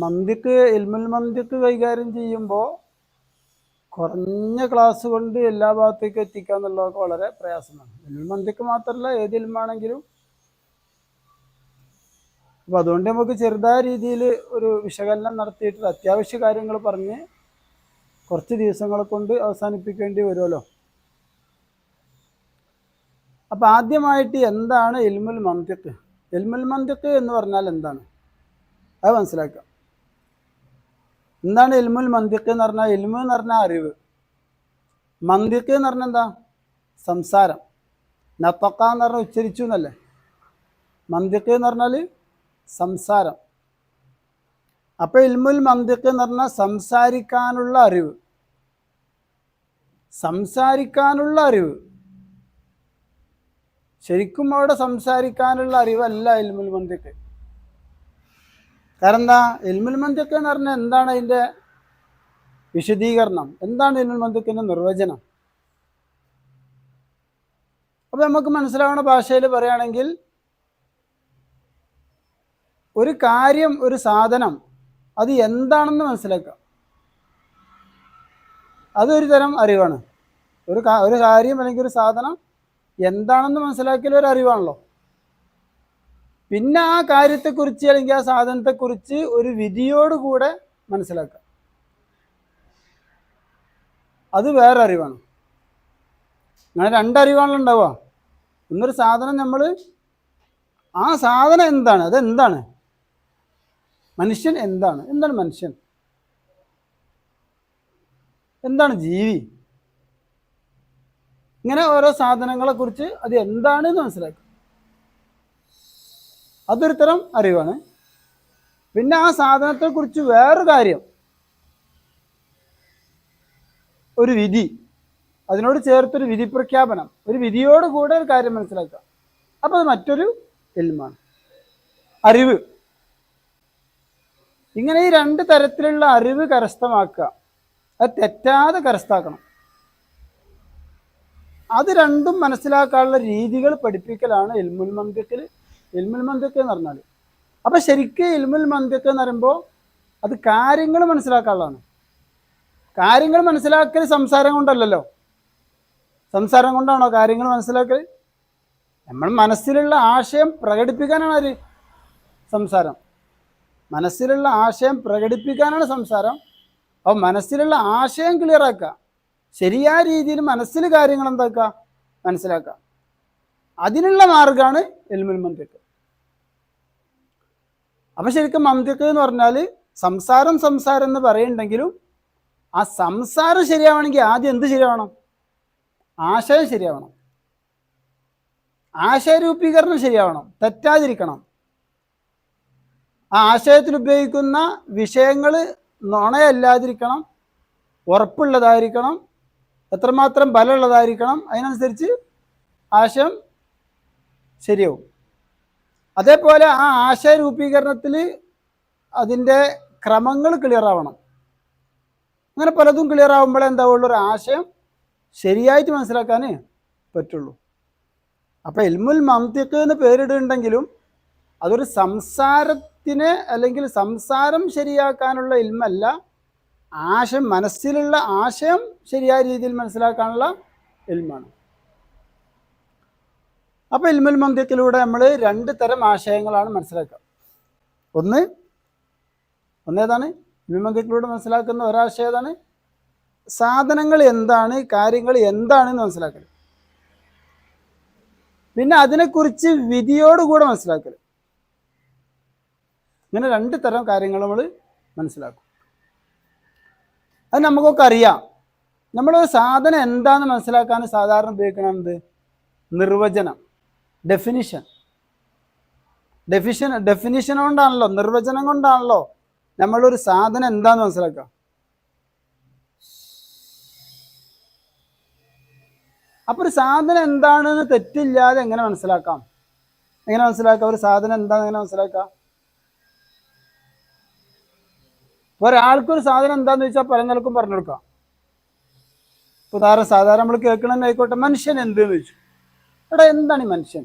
മന്തിക്ക് ഇൽമുൽ മന്തിക്ക് കൈകാര്യം ചെയ്യുമ്പോൾ കുറഞ്ഞ ക്ലാസ് കൊണ്ട് എല്ലാ ഭാഗത്തേക്കും എത്തിക്കുക എന്നുള്ളതൊക്കെ വളരെ പ്രയാസമാണ്. ഇൽമുൽ മന്തിക്ക് മാത്രമല്ല ഏത് ഇൽമാണെങ്കിലും അപ്പോൾ അതുകൊണ്ട് നമുക്ക് ചെറുതായ രീതിയിൽ ഒരു വിശകലനം നടത്തിയിട്ട് അത്യാവശ്യ കാര്യങ്ങൾ പറഞ്ഞ് കുറച്ച് ദിവസങ്ങളെ കൊണ്ട് അവസാനിപ്പിക്കേണ്ടി വരുമല്ലോ. അപ്പം ആദ്യമായിട്ട് എന്താണ് ഇൽമുൽ മന്തിക്ക്? ഇൽമുൽ മന്തിക്ക് എന്ന് പറഞ്ഞാൽ എന്താണ്? അത് മനസ്സിലാക്കാം. എന്താണ് ഇൽമുൽ മന്തിക്ക് എന്ന് പറഞ്ഞാൽ ഇൽമു എന്ന് പറഞ്ഞാൽ അറിവ്. മന്തിക്ക് എന്ന് പറഞ്ഞാൽ എന്താ? സംസാരം. നത്തക്ക എന്ന് പറഞ്ഞാൽ ഉച്ചരിച്ചു എന്നല്ലേ? മന്തിക്ക് എന്ന് പറഞ്ഞാൽ സംസാരം. അപ്പോൾ ഇൽമുൽ മന്തിക്ക് എന്ന് പറഞ്ഞാൽ സംസാരിക്കാനുള്ള അറിവ്. സംസാരിക്കാനുള്ള അറിവ്. ശരിക്കും അവിടെ സംസാരിക്കാനുള്ള അറിവല്ല ഇൽമുൽ മന്തിക്ക്. കാരണം എന്താ ഇൽമുൽ മന്തിക്ക് എന്ന് പറഞ്ഞാൽ എന്താണ് അതിന്റെ വിശദീകരണം? എന്താണ് ഇൽമുൽ മന്തിക്കിന്റെ നിർവചനം? അപ്പോൾ നമുക്ക് മനസ്സിലാവുന്ന ഭാഷയിൽ പറയുകയാണെങ്കിൽ ഒരു കാര്യം ഒരു സാധനം അത് എന്താണെന്ന് മനസ്സിലാക്കാം അതൊരു തരം അറിവാണ്. ഒരു ഒരു കാര്യം അല്ലെങ്കിൽ ഒരു സാധനം എന്താണെന്ന് മനസ്സിലാക്കിയാൽ ഒരു അറിവാണല്ലോ. പിന്നെ ആ കാര്യത്തെക്കുറിച്ച് അല്ലെങ്കിൽ ആ സാധനത്തെക്കുറിച്ച് ഒരു വിധിയോടുകൂടെ മനസ്സിലാക്കുക. അത് വേറെ അറിവാണ്. അങ്ങനെ രണ്ടറിവാണല്ലോ ഉണ്ടാവുക. ഒന്നൊരു സാധനം നമ്മൾ ആ സാധനം എന്താണ്? അതെന്താണ്? മനുഷ്യൻ എന്താണ്? എന്താണ് മനുഷ്യൻ? എന്താണ് ജീവി? ഇങ്ങനെ ഓരോ സാധനങ്ങളെ കുറിച്ച് അത് എന്താണെന്ന് മനസ്സിലാക്കുക. അതൊരു തരം അറിവാണ്. പിന്നെ ആ സാധനത്തെക്കുറിച്ച് വേറൊരു കാര്യം. ഒരു വിധി. അതിനോട് ചേർത്തൊരു വിധി പ്രഖ്യാപനം. ഒരു വിധിയോട് കൂടെ ഒരു കാര്യം മനസ്സിലാക്കുക. അപ്പോൾ അത് മറ്റൊരു എൽമാണ്. അറിവ്. ഇങ്ങനെ ഈ രണ്ട് തരത്തിലുള്ള അറിവ് കരസ്ഥമാക്കുക. അത് തെറ്റാതെ കരസ്ഥാക്കണം അത് രണ്ടും മനസ്സിലാക്കാനുള്ള രീതികൾ പഠിപ്പിക്കലാണ് ഇൽമുൽ ഇൽമുൽ മന്ദക്ക് എന്ന് പറഞ്ഞാൽ അപ്പം ശരിക്കും ഇൽമുൽ മന്ദക്ക് എന്ന് പറയുമ്പോൾ അത് കാര്യങ്ങൾ മനസ്സിലാക്കാനുള്ളതാണ്. കാര്യങ്ങൾ മനസ്സിലാക്കൽ സംസാരം കൊണ്ടല്ലല്ലോ. സംസാരം കൊണ്ടാണോ കാര്യങ്ങൾ മനസ്സിലാക്കൽ നമ്മൾ മനസ്സിലുള്ള ആശയം പ്രകടിപ്പിക്കാനാണ് അത് സംസാരം. മനസ്സിലുള്ള ആശയം പ്രകടിപ്പിക്കാനാണ് സംസാരം. അപ്പോൾ മനസ്സിലുള്ള ആശയം ക്ലിയർ ആക്കുക. ശരിയായ രീതിയിൽ മനസ്സിൽ കാര്യങ്ങൾ എന്താക്കുക? മനസ്സിലാക്കുക. അതിനുള്ള മാർഗമാണ് എൽമുൽ മന്തിക്ക് അപ്പം ശരിക്കും മന്തിക്ക് എന്ന് പറഞ്ഞാൽ സംസാരം സംസാരം എന്ന് പറയുന്നുണ്ടെങ്കിലും ആ സംസാരം ശരിയാവണമെങ്കിൽ ആദ്യം എന്ത് ശരിയാവണം? ആശയം ശരിയാവണം. ആശയരൂപീകരണം ശരിയാവണം. തെറ്റാതിരിക്കണം. ആ ആശയത്തിൽ ഉപയോഗിക്കുന്ന വിഷയങ്ങൾ നുണയല്ലാതിരിക്കണം. ഉറപ്പുള്ളതായിരിക്കണം. എത്രമാത്രം ബലമുള്ളതായിരിക്കണം. അതിനനുസരിച്ച് ആശയം ശരിയാവും. അതേപോലെ ആ ആശയ രൂപീകരണത്തിൽ അതിന്റെ ക്രമങ്ങൾ ക്ലിയർ ആവണം. അങ്ങനെ പലതും ക്ലിയർ ആവുമ്പോഴേ എന്താവുള്ളൂ? ഒരു ആശയം ശരിയായിട്ട് മനസ്സിലാക്കാൻ പറ്റുള്ളൂ. അപ്പോൾ ഇൽമുൽ മംതിക്ക് എന്ന് പേരിടുന്നുണ്ടെങ്കിലും അതൊരു സംസാരത്തിന് അല്ലെങ്കിൽ സംസാരം ശരിയാക്കാനുള്ള ഇൽമല്ല ആശയം മനസ്സിലുള്ള ആശയം ശരിയായ രീതിയിൽ മനസ്സിലാക്കാനുള്ള ഇൽമാണ്. അപ്പോൾ ഇൽമുൽ മന്ദ്യത്തിലൂടെ നമ്മൾ രണ്ട് തരം ആശയങ്ങളാണ് മനസ്സിലാക്കുക. ഒന്ന് ഒന്നേതാണ്? ഇൽമുൽ മന്ദിക്കിലൂടെ മനസ്സിലാക്കുന്ന ഒരാശയം ഏതാണ്? സാധനങ്ങൾ എന്താണ് കാര്യങ്ങൾ എന്താണെന്ന് മനസ്സിലാക്കൽ പിന്നെ അതിനെക്കുറിച്ച് വിധിയോടുകൂടെ മനസ്സിലാക്കൽ ഇങ്ങനെ രണ്ട് തരം കാര്യങ്ങൾ നമ്മൾ മനസ്സിലാക്കും. അത് നമുക്കൊക്കെ അറിയാം. നമ്മൾ സാധനം എന്താണെന്ന് മനസ്സിലാക്കാൻ സാധാരണ ഉപയോഗിക്കണത് നിർവചനം. ഡെഫിനിഷൻ ഡെഫിഷൻ ഡെഫിനിഷൻ കൊണ്ടാണല്ലോ നിർവചനം കൊണ്ടാണല്ലോ നമ്മളൊരു സാധനം എന്താന്ന് മനസ്സിലാക്കുക? അപ്പൊ ഒരു സാധനം എന്താണെന്ന് തെറ്റില്ലാതെ എങ്ങനെ മനസ്സിലാക്കാം? എങ്ങനെ മനസ്സിലാക്കാം? ഒരു സാധനം എന്താണെന്ന് എങ്ങനെ മനസ്സിലാക്കാം? ഒരാൾക്കൊരു സാധനം എന്താന്ന് ചോദിച്ചാൽ പല നിലക്കും പറഞ്ഞു കൊടുക്കാം. ഉദാഹരണം സാധാരണ നമ്മൾ കേൾക്കണമെന്ന് ആയിക്കോട്ടെ മനുഷ്യൻ എന്ത് ചോദിച്ചു? എടാ എന്താണ് ഈ മനുഷ്യൻ?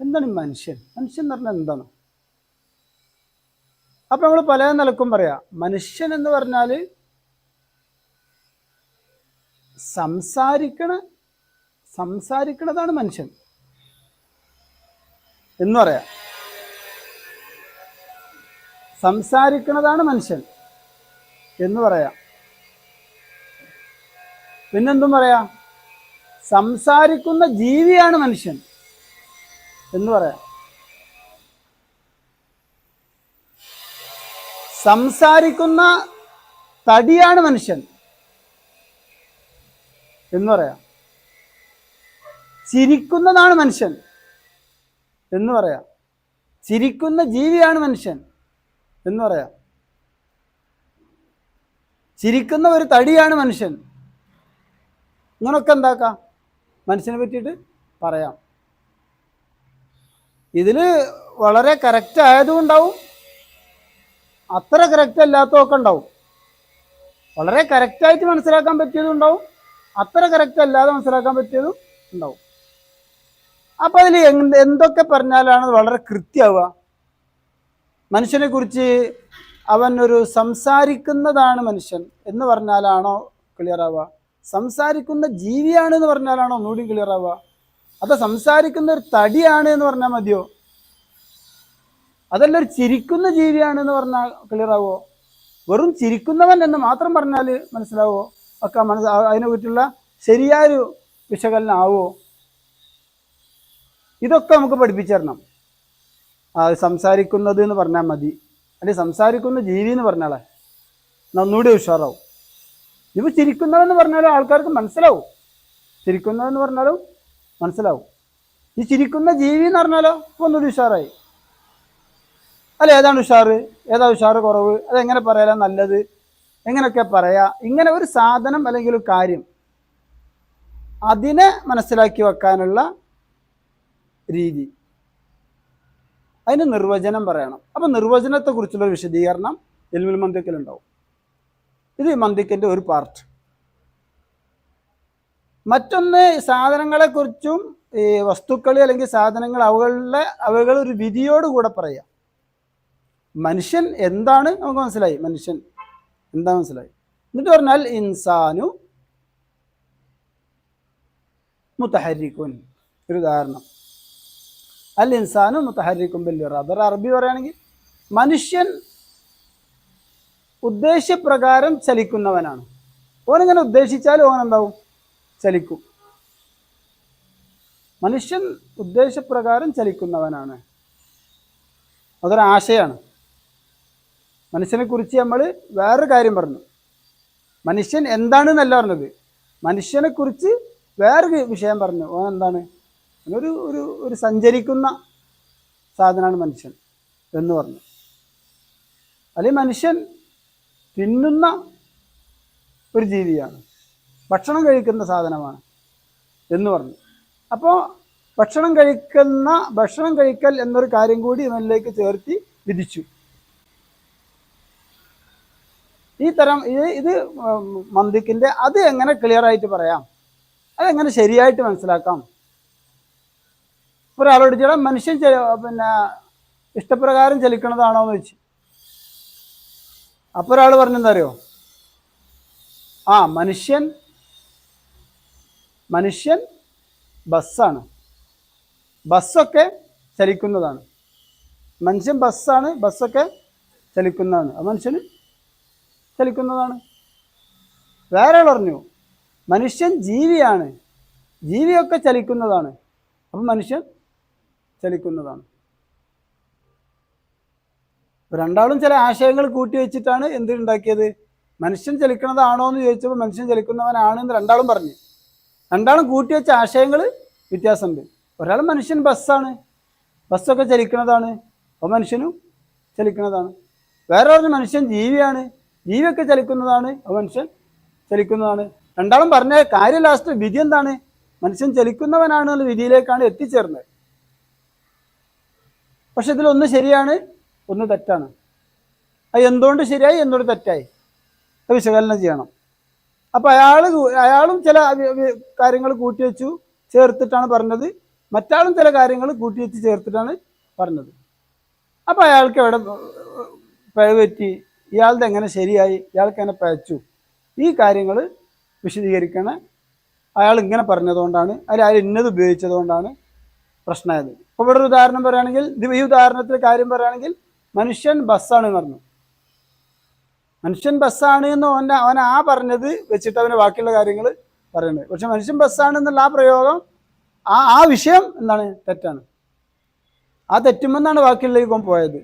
എന്താണ് ഈ മനുഷ്യൻ? മനുഷ്യൻ എന്ന് പറഞ്ഞാൽ എന്താണ്? അപ്പൊ നമ്മൾ പല നിലക്കും പറയാം. മനുഷ്യൻ എന്ന് പറഞ്ഞാൽ സംസാരിക്കണ സംസാരിക്കണതാണ് മനുഷ്യൻ എന്ന് പറയാം. സംസാരിക്കണതാണ് മനുഷ്യൻ എന്ന് പറയാം. പിന്നെന്തും പറയാം? സംസാരിക്കുന്ന ജീവിയാണ് മനുഷ്യൻ. എന്ന് പറയാം. സംസാരിക്കുന്ന തടിയാണ് മനുഷ്യൻ എന്ന് പറയാം. ചിരിക്കുന്നതാണ് മനുഷ്യൻ എന്ന് പറയാം. ചിരിക്കുന്ന ജീവിയാണ് മനുഷ്യൻ എന്ന് പറയാം. ചിരിക്കുന്ന ഒരു തടിയാണ് മനുഷ്യൻ. ഇങ്ങനൊക്കെ എന്താക്കാം? മനുഷ്യനെ പറ്റിയിട്ട് പറയാം. ഇതിൽ വളരെ കറക്റ്റ് ആയതും ഉണ്ടാവും അത്ര കറക്റ്റ് അല്ലാത്തതൊക്കെ ഉണ്ടാവും. വളരെ കറക്റ്റായിട്ട് മനസ്സിലാക്കാൻ പറ്റിയതും ഉണ്ടാവും. അത്ര കറക്റ്റ് അല്ലാതെ മനസ്സിലാക്കാൻ പറ്റിയതും ഉണ്ടാവും. അപ്പൊ അതിൽ എന്ത് എന്തൊക്കെ പറഞ്ഞാലാണ് വളരെ കൃത്യമാവുക? മനുഷ്യനെ കുറിച്ച് അവൻ ഒരു സംസാരിക്കുന്നതാണ് മനുഷ്യൻ എന്ന് പറഞ്ഞാലാണോ ക്ലിയർ ആവുക? സംസാരിക്കുന്ന ജീവിയാണ് എന്ന് പറഞ്ഞാലാണോ ഒന്നുകൂടി ക്ലിയർ ആവുക? അതോ സംസാരിക്കുന്ന ഒരു തടിയാണ് എന്ന് പറഞ്ഞാൽ മതിയോ? അതല്ല ഒരു ചിരിക്കുന്ന ജീവിയാണ് എന്ന് പറഞ്ഞാൽ ക്ലിയർ ആവോ? വെറും ചിരിക്കുന്നവൻ എന്ന് മാത്രം പറഞ്ഞാൽ മനസ്സിലാവോ? ഒക്കെ മനസ്സ് അതിനെ കുറിച്ചുള്ള ശരിയായൊരു വിശകലനം ആവോ? ഇതൊക്കെ നമുക്ക് പഠിപ്പിച്ചു തരണം സംസാരിക്കുന്നത് എന്ന് പറഞ്ഞാൽ മതി. അല്ലെങ്കിൽ സംസാരിക്കുന്ന ജീവി എന്ന് പറഞ്ഞാളെ. നന്നൂടെ ഉഷാറാവും. ഇവ ചിരിക്കുന്നതെന്ന് പറഞ്ഞാലും ആൾക്കാർക്ക് മനസ്സിലാവും. ചിരിക്കുന്നതെന്ന് പറഞ്ഞാലും മനസ്സിലാവും. ഈ ചിരിക്കുന്ന ജീവി എന്ന് പറഞ്ഞാലോ? ഒന്നുകൂടി ഉഷാറായി. അല്ല ഏതാണ് ഉഷാറ്? ഏതാ ഉഷാറ് കുറവ്? അതെങ്ങനെ പറയാനാ നല്ലത്? എങ്ങനെയൊക്കെ പറയാ? ഇങ്ങനെ ഒരു സാധനം അല്ലെങ്കിൽ ഒരു കാര്യം അതിനെ മനസ്സിലാക്കി വെക്കാനുള്ള രീതി. അതിന് നിർവചനം പറയണം. അപ്പൊ നിർവചനത്തെ കുറിച്ചുള്ള ഒരു വിശദീകരണം എൽമിൽ മന്ദിക്കലുണ്ടാവും ഇത് മന്ദിക്കന്റെ ഒരു പാർട്ട് മറ്റൊന്ന് സാധനങ്ങളെക്കുറിച്ചും ഈ വസ്തുക്കൾ അല്ലെങ്കിൽ സാധനങ്ങൾ അവകളുടെ അവകൾ ഒരു വിധിയോടുകൂടെ പറയാം. മനുഷ്യൻ എന്താണ് നമുക്ക് മനസ്സിലായി. മനുഷ്യൻ എന്താ മനസ്സിലായി. എന്നിട്ട് പറഞ്ഞാൽ ഇൻസാനു മുത്തഹരിക്കുൻ ഒരു ഉദാഹരണം. അൽ ഇൻസാനു മുത്തഹരിക്കും ബല്ലിറ അതൊരു അറബി പറയുകയാണെങ്കിൽ മനുഷ്യൻ ഉദ്ദേശ്യപ്രകാരം ചലിക്കുന്നവനാണ്. ഓനെങ്ങനെ ഉദ്ദേശിച്ചാൽ ഓൻ എന്താവും ചലിക്കും. മനുഷ്യൻ ഉദ്ദേശപ്രകാരം ചലിക്കുന്നവനാണ്. അതൊരാശയാണ് മനുഷ്യനെ കുറിച്ച് നമ്മൾ വേറൊരു കാര്യം പറഞ്ഞു. മനുഷ്യൻ എന്താണ് എന്താണെന്നല്ല പറഞ്ഞത്. മനുഷ്യനെ കുറിച്ച് വേറൊരു വിഷയം പറഞ്ഞു. ഓൻ എന്താണ്? ഒരു ഒരു ഒരു സഞ്ചരിക്കുന്ന സാധനമാണ് മനുഷ്യൻ എന്ന് പറഞ്ഞു. അല്ലെങ്കിൽ മനുഷ്യൻ തിന്നുന്ന ഒരു ജീവിയാണ്. ഭക്ഷണം കഴിക്കുന്ന സാധനമാണ് എന്ന് പറഞ്ഞു. അപ്പോൾ ഭക്ഷണം കഴിക്കുന്ന ഭക്ഷണം കഴിക്കൽ എന്നൊരു കാര്യം കൂടി ഇവനിലേക്ക് ചേർത്തി വിധിച്ചു. ഈ തരം ഇത് ഇത് മന്ദിക്കിന്റെ അത് എങ്ങനെ ക്ലിയർ ആയിട്ട് പറയാം? അതെങ്ങനെ ശരിയായിട്ട് മനസ്സിലാക്കാം? ഒരാളോട് ചില മനുഷ്യൻ പിന്നെ ഇഷ്ടപ്രകാരം ചലിക്കണതാണോ എന്ന് വെച്ച് അപ്പോൾ ഒരാൾ പറഞ്ഞെന്താ അറിയോ? ആ മനുഷ്യൻ മനുഷ്യൻ ബസ്സാണ്. ബസ്സൊക്കെ ചലിക്കുന്നതാണ്. മനുഷ്യൻ ബസ്സാണ് ബസ്സൊക്കെ ചലിക്കുന്നതാണ്. ആ മനുഷ്യന് ചലിക്കുന്നതാണ്. വേറെ പറഞ്ഞു മനുഷ്യൻ ജീവിയാണ്. ജീവിയൊക്കെ ചലിക്കുന്നതാണ്. അപ്പം മനുഷ്യൻ ചലിക്കുന്നതാണ്. രണ്ടാളും ചില ആശയങ്ങൾ കൂട്ടി വെച്ചിട്ടാണ് എന്തുണ്ടാക്കിയത് മനുഷ്യൻ ചലിക്കുന്നതാണോ എന്ന് ചോദിച്ചപ്പോൾ മനുഷ്യൻ ചലിക്കുന്നവനാണ് എന്ന് രണ്ടാളും പറഞ്ഞു. രണ്ടാളും കൂട്ടി വെച്ച ആശയങ്ങൾ വ്യത്യാസമുണ്ട്. ഒരാൾ മനുഷ്യൻ ബസ്സാണ്. ബസ്സൊക്കെ ചലിക്കുന്നതാണ്. അപ്പോൾ മനുഷ്യനും ചലിക്കുന്നതാണ്. വേറെ പറഞ്ഞ മനുഷ്യൻ ജീവിയാണ്. ജീവിയൊക്കെ ചലിക്കുന്നതാണ്. അപ്പോൾ മനുഷ്യൻ ചലിക്കുന്നതാണ്. രണ്ടാളും പറഞ്ഞ കാര്യം ലാസ്റ്റ് വിധി എന്താണ്? മനുഷ്യൻ ചലിക്കുന്നവനാണ് എന്നുള്ള വിധിയിലേക്കാണ് എത്തിച്ചേർന്നത്. പക്ഷെ ഇതിലൊന്ന് ശരിയാണ് ഒന്ന് തെറ്റാണ്. അത് എന്തുകൊണ്ട് ശരിയായി? എന്തുകൊണ്ട് തെറ്റായി? അത് വിശകലനം ചെയ്യണം. അപ്പോൾ അയാൾ അയാളും ചില കാര്യങ്ങൾ കൂട്ടിവെച്ചു ചേർത്തിട്ടാണ് പറഞ്ഞത്. മറ്റാളും ചില കാര്യങ്ങൾ കൂട്ടിവെച്ച് ചേർത്തിട്ടാണ് പറഞ്ഞത്. അപ്പൊ അയാൾക്ക് എവിടെ പഴവറ്റി ഇയാളുടെ എങ്ങനെ ശരിയായി? ഇയാൾക്ക് എങ്ങനെ പഴച്ചു? ഈ കാര്യങ്ങൾ വിശദീകരിക്കണ. അയാൾ ഇങ്ങനെ പറഞ്ഞതുകൊണ്ടാണ് അല്ലെ അയാൾ ഇന്നത് ഉപയോഗിച്ചതുകൊണ്ടാണ് പ്രശ്നമായത്. ഇപ്പോൾ ഇവിടെ ഒരു ഉദാഹരണം പറയുകയാണെങ്കിൽ ഈ ഉദാഹരണത്തിൽ കാര്യം പറയുകയാണെങ്കിൽ മനുഷ്യൻ ബസ്സാണ് പറഞ്ഞു. മനുഷ്യൻ ബസ്സാണ് എന്ന് അവന്റെ അവൻ ആ പറഞ്ഞത് വെച്ചിട്ട് അവന് ബാക്കിയുള്ള കാര്യങ്ങൾ പറയുന്നത്. പക്ഷെ മനുഷ്യൻ ബസ്സാണ് എന്നുള്ള ആ പ്രയോഗം ആ ആ വിഷയം എന്താണ്? തെറ്റാണ്. ആ തെറ്റുമെന്നാണ് ബാക്കിയുള്ള ഇപ്പം പോയത്.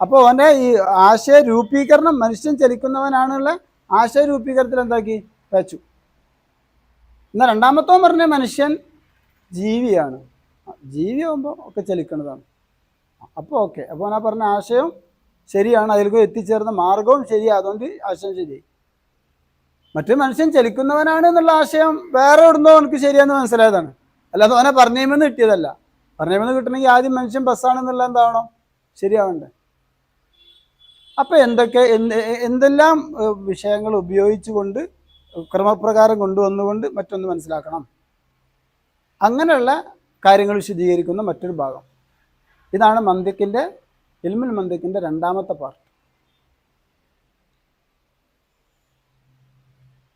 അപ്പോൾ അവന്റെ ഈ ആശയ രൂപീകരണം മനുഷ്യൻ ചലിക്കുന്നവനാണുള്ള ആശയ രൂപീകരണത്തിൽ എന്താക്കി? വെച്ചു. എന്നാൽ രണ്ടാമത്തോ പറഞ്ഞ മനുഷ്യൻ ജീവിയാണ്. ജീവിയാകുമ്പോൾ ഒക്കെ ചലിക്കുന്നതാണ്. അപ്പോൾ ഓക്കെ. അപ്പോൾ ഞാൻ പറഞ്ഞ ആശയം ശരിയാണ്. അതിലേക്ക് എത്തിച്ചേർന്ന മാർഗവും ശരിയാണ് അതുകൊണ്ട് ആശയം ചെയ്യും മറ്റു മനുഷ്യൻ ചലിക്കുന്നവനാണ് എന്നുള്ള ആശയം വേറെ ഇടുന്നോ എനിക്ക് ശരിയാന്ന് മനസ്സിലായതാണ്. അല്ലാതെ അവനെ പറഞ്ഞേമെന്ന് കിട്ടിയതല്ല. പറഞ്ഞേമെന്ന് കിട്ടണമെങ്കിൽ ആദ്യം മനുഷ്യൻ ബസ്സാണെന്നുള്ള എന്താണോ ശരിയാവണ്ടേ. അപ്പം എന്തൊക്കെ എന്ത് എന്തെല്ലാം വിഷയങ്ങൾ ഉപയോഗിച്ചുകൊണ്ട് ക്രമപ്രകാരം കൊണ്ടുവന്നുകൊണ്ട് മറ്റൊന്ന് മനസ്സിലാക്കണം. അങ്ങനെയുള്ള കാര്യങ്ങൾ വിശദീകരിക്കുന്ന മറ്റൊരു ഭാഗം. ഇതാണ് മന്ദിക്കിന്റെ ഇൽമുൽ മന്ദിക്കിന്റെ രണ്ടാമത്തെ പാർട്ട്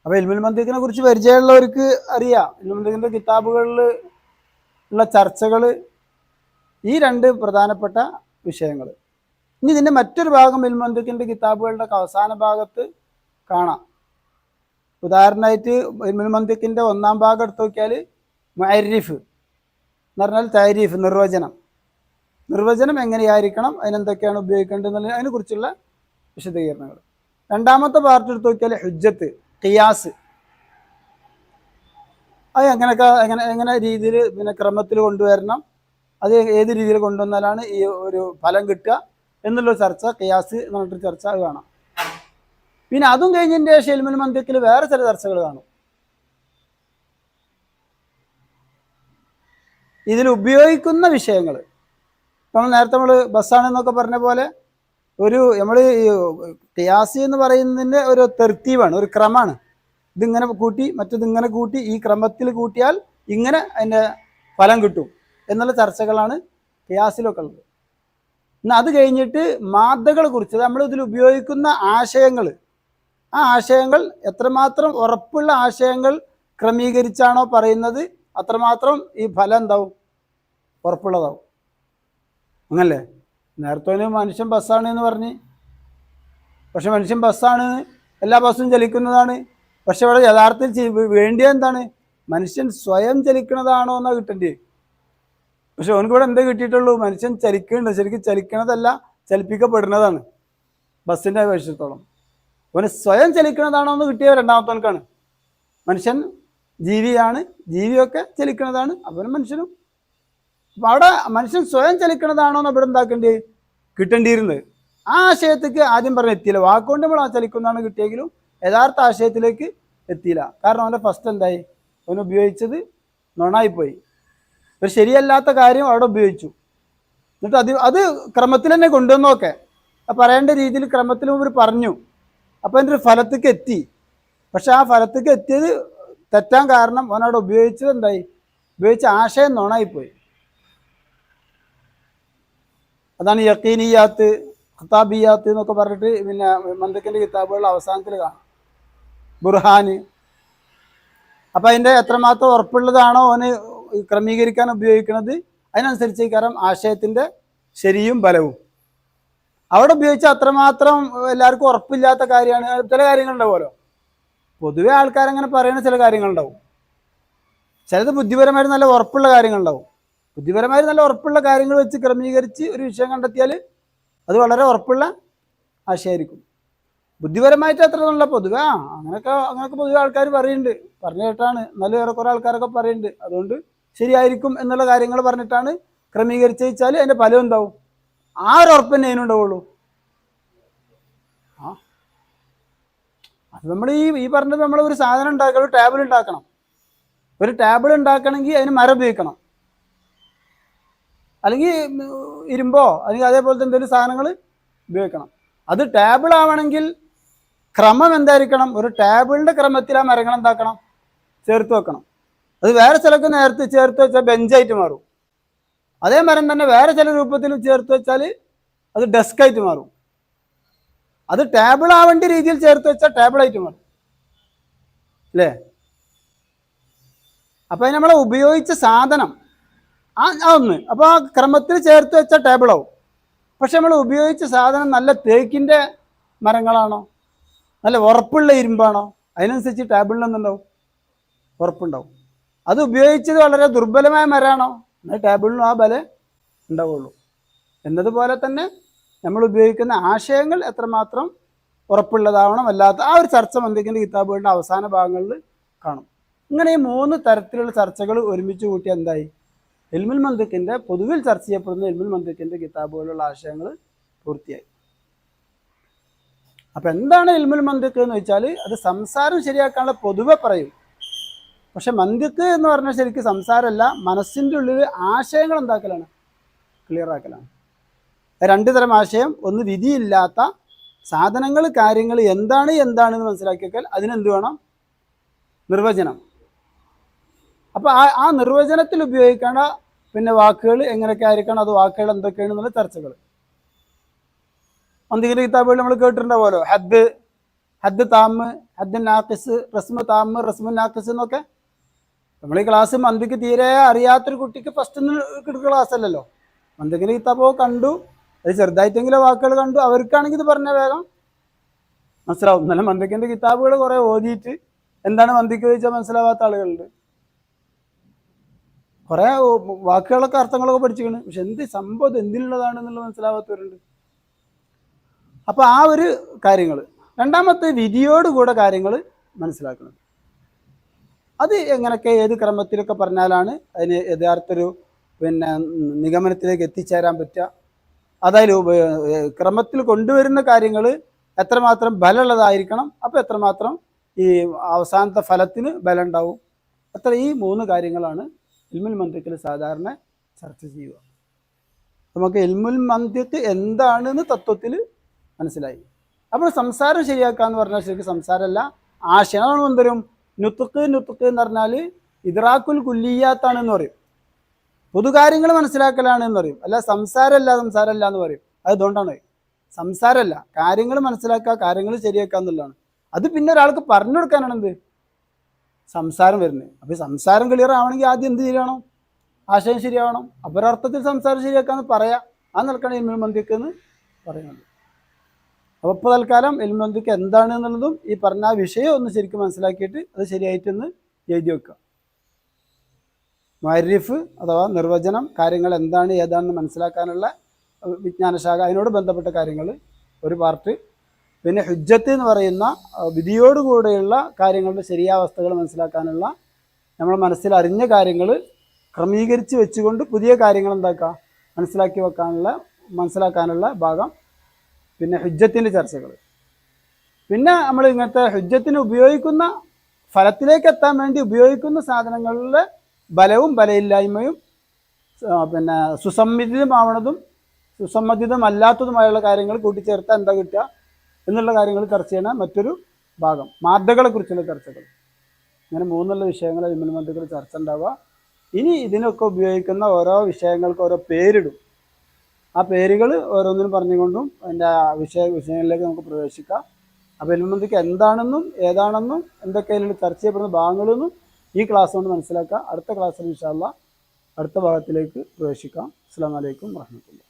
അപ്പോൾ ഇൽമുൽ മന്ദിക്കിനെ കുറിച്ച് പരിചയമുള്ളവർക്ക് അറിയാം. ഇൽമുൽ മന്ദിക്കിന്റെ കിതാബുകളിൽ ഉള്ള ചർച്ചകൾ ഈ രണ്ട് പ്രധാനപ്പെട്ട വിഷയങ്ങൾ ഇനി ഇതിന്റെ മറ്റൊരു ഭാഗം ഇൽമുൽ മന്ദിക്കിന്റെ കിതാബുകളുടെ അവസാന ഭാഗത്ത് കാണാം. ഉദാഹരണമായിട്ട് ഇൽമുൽ മന്ദിക്കിന്റെ ഒന്നാം ഭാഗം എടുത്തു നോക്കിയാൽ മൈരിഫ് എന്ന് പറഞ്ഞാൽ താരീഫ് നിർവചനം. നിർവചനം എങ്ങനെയായിരിക്കണം അതിനെന്തൊക്കെയാണ് ഉപയോഗിക്കേണ്ടത് അതിനെക്കുറിച്ചുള്ള വിശദീകരണങ്ങൾ. രണ്ടാമത്തെ പാർട്ട് എടുത്ത് നോക്കിയാൽ ഹുജ്ജത്ത് ഖിയാസ്. അത് എങ്ങനെയൊക്കെ എങ്ങനെ എങ്ങനെ രീതിയിൽ പിന്നെ ക്രമത്തിൽ കൊണ്ടുവരണം അത് ഏത് രീതിയിൽ കൊണ്ടുവന്നാലാണ് ഈ ഒരു ഫലം കിട്ടുക എന്നുള്ള ചർച്ച ഖിയാസ് എന്ന് ചർച്ച അത് കാണാം. പിന്നെ അതും കഴിഞ്ഞതിന്റെ ശേഷം ഇൽമുൽ മന്ദിക്കിൽ വേറെ ചില ചർച്ചകൾ കാണും. ഇതിൽ ഉപയോഗിക്കുന്ന വിഷയങ്ങൾ നമ്മൾ നേരത്തെ നമ്മൾ ബസ്സാണെന്നൊക്കെ പറഞ്ഞ പോലെ ഒരു നമ്മൾ ഈ ടിയാസി എന്ന് പറയുന്നതിന്റെ ഒരു തെർത്തീവാണ് ഒരു ക്രമമാണ്. ഇതിങ്ങനെ കൂട്ടി മറ്റത് ഇങ്ങനെ കൂട്ടി ഈ ക്രമത്തിൽ കൂട്ടിയാൽ ഇങ്ങനെ അതിന്റെ ഫലം കിട്ടും എന്നുള്ള ചർച്ചകളാണ് ടിയാസിലൊക്കെ ഉള്ളത്. എന്നാൽ അത് കഴിഞ്ഞിട്ട് മാതകളെ കുറിച്ച് നമ്മൾ ഇതിൽ ഉപയോഗിക്കുന്ന ആശയങ്ങൾ ആ ആശയങ്ങൾ എത്രമാത്രം ഉറപ്പുള്ള ആശയങ്ങൾ ക്രമീകരിച്ചാണോ പറയുന്നത് അത്രമാത്രം ഈ ഫലം എന്താവും? ഉറപ്പുള്ളതാവും. അങ്ങനല്ലേ? നേരത്തെ മനുഷ്യൻ ബസ്സാണ് എന്ന് പറഞ്ഞ്. പക്ഷെ മനുഷ്യൻ ബസ്സാണ് എല്ലാ ബസ്സും ചലിക്കുന്നതാണ്. പക്ഷെ ഇവിടെ യഥാർത്ഥത്തിൽ വേണ്ടിയ എന്താണ്? മനുഷ്യൻ സ്വയം ചലിക്കുന്നതാണോ എന്നാ കിട്ടേണ്ടത് പക്ഷെ അവനക്ക് ഇവിടെ എന്താ കിട്ടിയിട്ടുള്ളൂ? മനുഷ്യൻ ചലിക്കുന്നുണ്ട്. ശരിക്കും ചലിക്കണതല്ല ചലിപ്പിക്കപ്പെടുന്നതാണ്. ബസ്സിന്റെ അപേക്ഷിച്ചിടത്തോളം അവന് സ്വയം ചലിക്കുന്നതാണോ എന്ന് കിട്ടിയ രണ്ടാമത്തവനക്കാണ് മനുഷ്യൻ ജീവിയാണ് ജീവിയൊക്കെ ചലിക്കുന്നതാണ്. അവനും മനുഷ്യനും അപ്പൊ അവിടെ മനുഷ്യൻ സ്വയം ചലിക്കുന്നതാണോ എന്ന് ഇവിടെ എന്താക്കേണ്ടി കിട്ടേണ്ടിയിരുന്നത്. ആ ആശയത്തേക്ക് ആദ്യം പറഞ്ഞ എത്തിയില്ല. വാക്കുകൊണ്ട് നമ്മൾ ആ ചലിക്കുന്നതാണ് കിട്ടിയെങ്കിലും യഥാർത്ഥ ആശയത്തിലേക്ക് എത്തിയില്ല. കാരണം അവന്റെ ഫസ്റ്റ് എന്തായി? അവൻ ഉപയോഗിച്ചത് നുണായിപ്പോയി. ഒരു ശരിയല്ലാത്ത കാര്യം അവിടെ ഉപയോഗിച്ചു. എന്നിട്ട് അത് അത് ക്രമത്തിൽ തന്നെ കൊണ്ടുവന്നോക്കെ പറയേണ്ട രീതിയിൽ ക്രമത്തിൽ മുമ്പ് പറഞ്ഞു. അപ്പോൾ എന്റെ ഒരു ഫലത്തേക്ക് എത്തി. പക്ഷെ ആ ഫലത്തേക്ക് എത്തിയത് തെറ്റാൻ കാരണം അവനവിടെ ഉപയോഗിച്ചത് എന്തായി? ഉപയോഗിച്ച ആശയം നുണായിപ്പോയി. അതാണ് യക്കീനിയാത്ത് ഖത്താബിയാത്ത് എന്നൊക്കെ പറഞ്ഞിട്ട് പിന്നെ മന്ദക്കിന്റെ കിതാബുകൾ അവസാനത്തിൽ കാണും. ബുർഹാന്. അപ്പം അതിന്റെ എത്രമാത്രം ഉറപ്പുള്ളതാണോ അവന് ക്രമീകരിക്കാൻ ഉപയോഗിക്കുന്നത്? അതിനനുസരിച്ച് കാരണം ആശയത്തിന്റെ ശരിയും ബലവും. അവിടെ ഉപയോഗിച്ച അത്രമാത്രം എല്ലാവർക്കും ഉറപ്പില്ലാത്ത കാര്യമാണ്. ചില കാര്യങ്ങളുണ്ടാവുമല്ലോ. പൊതുവെ ആൾക്കാരങ്ങനെ പറയുന്ന ചില കാര്യങ്ങളുണ്ടാവും. ചിലത് ബുദ്ധിപരമായിട്ട് നല്ല ഉറപ്പുള്ള കാര്യങ്ങളുണ്ടാവും. ബുദ്ധിപരമായി നല്ല ഉറപ്പുള്ള കാര്യങ്ങൾ വെച്ച് ക്രമീകരിച്ച് ഒരു വിഷയം കണ്ടെത്തിയാൽ അത് വളരെ ഉറപ്പുള്ള ആശയമായിരിക്കും ബുദ്ധിപരമായിട്ട് അത്ര നല്ല പൊതുവെ ആ അങ്ങനെയൊക്കെ അങ്ങനെയൊക്കെ പൊതുവെ ആൾക്കാർ പറയുന്നുണ്ട്. പറഞ്ഞു കേട്ടാണ്. നല്ല വേറെ കുറേ ആൾക്കാരൊക്കെ പറയുന്നുണ്ട്. അതുകൊണ്ട് ശരിയായിരിക്കും എന്നുള്ള കാര്യങ്ങൾ പറഞ്ഞിട്ടാണ് ക്രമീകരിച്ച് വെച്ചാൽ അതിന്റെ ഫലം എന്താവും? ആ ഒരു ഉറപ്പ് തന്നെ അതിനുണ്ടാവുള്ളൂ ആ. അത് നമ്മൾ ഈ ഈ പറഞ്ഞത് നമ്മൾ ഒരു സാധനം ഉണ്ടാക്കണം ഒരു ടേബിൾ ഉണ്ടാക്കണം. ഒരു ടേബിൾ ഉണ്ടാക്കണമെങ്കിൽ അതിന് മരം ഉപയോഗിക്കണം. അല്ലെങ്കിൽ ഇരുമ്പോ അല്ലെങ്കിൽ അതേപോലത്തെ എന്തെങ്കിലും സാധനങ്ങൾ ഉപയോഗിക്കണം. അത് ടേബിൾ ആവണമെങ്കിൽ ക്രമം എന്തായിരിക്കണം? ഒരു ടേബിളിന്റെ ക്രമത്തിൽ ആ മരങ്ങൾ എന്താക്കണം? ചേർത്ത് വെക്കണം. അത് വേറെ ചിലക്ക് നേരത്തെ ചേർത്ത് വെച്ചാൽ ബെഞ്ചായിട്ട് മാറും. അതേ മരം തന്നെ വേറെ ചില രൂപത്തിൽ ചേർത്ത് വെച്ചാൽ അത് ഡെസ്ക് ആയിട്ട് മാറും. അത് ടേബിൾ ആവേണ്ട രീതിയിൽ ചേർത്ത് വെച്ചാൽ ടേബിൾ ആയിട്ട് മാറും. അല്ലേ? അപ്പൊ നമ്മളെ ഉപയോഗിച്ച സാധനം ആ ഒന്ന് അപ്പോൾ ആ ക്രമത്തിൽ ചേർത്ത് വെച്ച ടേബിളാവും പക്ഷെ നമ്മൾ ഉപയോഗിച്ച സാധനം നല്ല തേക്കിന്റെ മരങ്ങളാണോ? നല്ല ഉറപ്പുള്ള ഇരുമ്പാണോ? അതിനനുസരിച്ച് ടേബിളിനൊന്നുണ്ടാവും ഉറപ്പുണ്ടാവും. അത് ഉപയോഗിച്ചത് വളരെ ദുർബലമായ മരമാണോ? എന്നാൽ ടേബിളിനും ആ ബല ഉണ്ടാവുള്ളൂ. എന്നതുപോലെ തന്നെ നമ്മൾ ഉപയോഗിക്കുന്ന ആശയങ്ങൾ എത്രമാത്രം ഉറപ്പുള്ളതാവണം അല്ലാത്ത ആ ഒരു ചർച്ച മന്ദിക്കിന്റെ കിതാബുകളുടെ അവസാന ഭാഗങ്ങളിൽ കാണും. ഇങ്ങനെ ഈ മൂന്ന് തരത്തിലുള്ള ചർച്ചകൾ ഒരുമിച്ച് കൂട്ടി എന്തായി? എൽമുൽ മന്ദിക്കിന്റെ പൊതുവിൽ ചർച്ച ചെയ്യപ്പെടുന്ന എൽമുൽ മന്ദിക്കിന്റെ കിതാബുകളിലുള്ള ആശയങ്ങൾ പൂർത്തിയായി. അപ്പം എന്താണ് എൽമുൽ മന്ദിക്ക് എന്ന് വെച്ചാൽ അത് സംസാരം ശരിയാക്കാനുള്ള പൊതുവെ പറയും. പക്ഷെ മന്ദിക്ക് എന്ന് പറഞ്ഞാൽ ശരിക്കും സംസാരമല്ല മനസ്സിന്റെ ഉള്ളിൽ ആശയങ്ങൾ എന്താക്കലാണ്? ക്ലിയർ ആക്കലാണ്. രണ്ട് തരം ആശയം ഒന്ന് വിധിയില്ലാത്ത സാധനങ്ങൾ കാര്യങ്ങൾ എന്താണ് എന്താണെന്ന് മനസ്സിലാക്കിയാൽ അതിനെന്ത് വേണം? നിർവചനം. അപ്പോൾ ആ ആ നിർവചനത്തിൽ ഉപയോഗിക്കേണ്ട പിന്നെ വാക്കുകൾ എങ്ങനെയൊക്കെ ആയിരിക്കണം അത് വാക്കുകൾ എന്തൊക്കെയാണ് എന്നുള്ള ചർച്ചകൾ. മന്ദിഗിരി കിതാബുകൾ നമ്മൾ കേട്ടിട്ടുണ്ടാവുമല്ലോ ഹദ് ഹദ് താമ് ഹദ് നാക്കിസ് റസ്മ താമ് റസ്മ നാക്കിസ് എന്നൊക്കെ. നമ്മൾ ഈ ക്ലാസ് മന്ദിക്ക് തീരെ അറിയാത്തൊരു കുട്ടിക്ക് ഫസ്റ്റ് കിട്ടുന്ന ക്ലാസ് അല്ലല്ലോ. മന്ദിക്കിന്റെ കിതാബോ കണ്ടു അത് ചെറുതായിട്ടെങ്കിലും വാക്കുകൾ കണ്ടു അവർക്കാണെങ്കിൽ ഇത് പറഞ്ഞ വേഗം മനസ്സിലാവും. എന്നാലും മന്ദിക്കിന്റെ കിതാബുകൾ കുറെ ഓതിയിട്ട് എന്താണ് മന്ദിക്ക് ചോദിച്ചാൽ മനസ്സിലാവാത്ത ആളുകളുണ്ട്. കുറെ വാക്കുകളൊക്കെ അർത്ഥങ്ങളൊക്കെ പഠിച്ചിരിക്കണ്. പക്ഷെ എന്ത് സംഭവം എന്തിനുള്ളതാണെന്നുള്ളത് മനസ്സിലാവാത്തവരുണ്ട്. അപ്പോൾ ആ ഒരു കാര്യങ്ങൾ രണ്ടാമത്തെ വിധിയോടുകൂടെ കാര്യങ്ങൾ മനസ്സിലാക്കുന്നത് അത് എങ്ങനെയൊക്കെ ഏത് ക്രമത്തിലൊക്കെ പറഞ്ഞാലാണ് അതിന് യഥാർത്ഥ ഒരു പിന്നെ നിഗമനത്തിലേക്ക് എത്തിച്ചേരാൻ പറ്റുക. അതായത് ക്രമത്തിൽ കൊണ്ടുവരുന്ന കാര്യങ്ങൾ എത്രമാത്രം ബലമുള്ളതായിരിക്കണം അപ്പോൾ എത്രമാത്രം ഈ അവസാനത്തെ ഫലത്തിന് ബലം ഉണ്ടാവും അത്ര ഈ മൂന്ന് കാര്യങ്ങളാണ് ഇൽമുൽ മന്ദിക്കിൽ സാധാരണ ചർച്ച ചെയ്യുക. നമുക്ക് ഇൽമുൽ മന്ദിക്ക് എന്താണെന്ന് തത്വത്തിൽ മനസ്സിലായി. അപ്പോൾ സംസാരം ശരിയാക്കുക എന്ന് പറഞ്ഞാൽ ശരിക്കും സംസാരമല്ല. ആശയം അതാണ് നുത്തുക്ക് നുത്തുക്ക് എന്ന് പറഞ്ഞാൽ ഇദ്രാക്കുൽ കുല്ലിയാത്താണെന്ന് പറയും. പൊതുകാര്യങ്ങൾ മനസ്സിലാക്കലാണ് എന്ന് പറയും. അല്ല സംസാരമല്ല സംസാരമല്ല എന്ന് പറയും. അത് അതുകൊണ്ടാണ് സംസാരമല്ല. കാര്യങ്ങൾ മനസ്സിലാക്കുക കാര്യങ്ങൾ ശരിയാക്കുക എന്നുള്ളതാണ്. അത് പിന്നെ ഒരാൾക്ക് പറഞ്ഞു കൊടുക്കാനാണ് എന്ത്? സംസാരം വരുന്നത് അപ്പോൾ സംസാരം ക്ലിയർ ആവണമെങ്കിൽ ആദ്യം എന്ത് ചെയ്യണം? ആശയം ശരിയാവണം. അപ്പോൾ ഒരർത്ഥത്തിൽ സംസാരം ശരിയാക്കാന്ന് പറയാം. ആ നിൽക്കണം ഇൽമുൽ മന്ദിക്ക് എന്ന് പറയുന്നത്. അപ്പോൾ ഇപ്പോൾ തൽക്കാലം മന്ദിക്ക് എന്താണ് എന്നുള്ളതും ഈ പറഞ്ഞ ആ വിഷയം ഒന്ന് ശരിക്കും മനസ്സിലാക്കിയിട്ട് അത് ശരിയായിട്ടൊന്ന് എഴുതി വെക്കുക. മരിഫ് അഥവാ നിർവചനം കാര്യങ്ങൾ എന്താണ് ഏതാണെന്ന് മനസ്സിലാക്കാനുള്ള വിജ്ഞാനശാഖ അതിനോട് ബന്ധപ്പെട്ട കാര്യങ്ങൾ ഒരു പാർട്ട് പിന്നെ ഹുജ്ജത്ത് എന്ന് പറയുന്ന വിധിയോടുകൂടെയുള്ള കാര്യങ്ങളുടെ ശരിയാവസ്ഥകൾ മനസ്സിലാക്കാനുള്ള നമ്മൾ മനസ്സിൽ അറിഞ്ഞ കാര്യങ്ങൾ ക്രമീകരിച്ച് വെച്ചുകൊണ്ട് പുതിയ കാര്യങ്ങൾ എന്താക്കുക മനസ്സിലാക്കി വെക്കാനുള്ള മനസ്സിലാക്കാനുള്ള ഭാഗം പിന്നെ ഹുജ്ജത്തിന്റെ ചർച്ചകൾ. പിന്നെ നമ്മൾ ഇങ്ങനത്തെ ഹുജ്ജത്തിന് ഉപയോഗിക്കുന്ന ഫലത്തിലേക്ക് എത്താൻ വേണ്ടി ഉപയോഗിക്കുന്ന സാധനങ്ങളുടെ ബലവും ബലയില്ലായ്മയും പിന്നെ സുസമ്മതിതമാവണതും സുസമ്മതിതമല്ലാത്തതുമായുള്ള കാര്യങ്ങൾ കൂട്ടിച്ചേർത്താൽ എന്താ കിട്ടുക? എന്നുള്ള കാര്യങ്ങൾ ചർച്ച ചെയ്യുന്ന മറ്റൊരു ഭാഗം. മാതകളെ കുറിച്ചുള്ള ചർച്ചകൾ. ഇങ്ങനെ മൂന്നുള്ള വിഷയങ്ങൾ വിമലമന്ത്രികൾ ചർച്ച ഉണ്ടാവുക. ഇനി ഇതിനൊക്കെ ഉപയോഗിക്കുന്ന ഓരോ വിഷയങ്ങൾക്ക് ഓരോ പേരിടും. ആ പേരുകൾ ഓരോന്നിനും പറഞ്ഞുകൊണ്ടും ആ വിഷയ വിഷയങ്ങളിലേക്ക് നമുക്ക് പ്രവേശിക്കാം. അപ്പോൾ എൽമന്തിക്ക് എന്താണെന്നും ഏതാണെന്നും എന്തൊക്കെ അതിൽ ചർച്ച ചെയ്യപ്പെടുന്ന ഭാഗങ്ങളെന്നും ഈ ക്ലാസ് കൊണ്ട് മനസ്സിലാക്കാം. അടുത്ത ക്ലാസ്സിൽ ഇൻഷാല്ല അടുത്ത ഭാഗത്തിലേക്ക് പ്രവേശിക്കാം. അസ്സാം വലൈക്കും വാഹമത്തുള്ള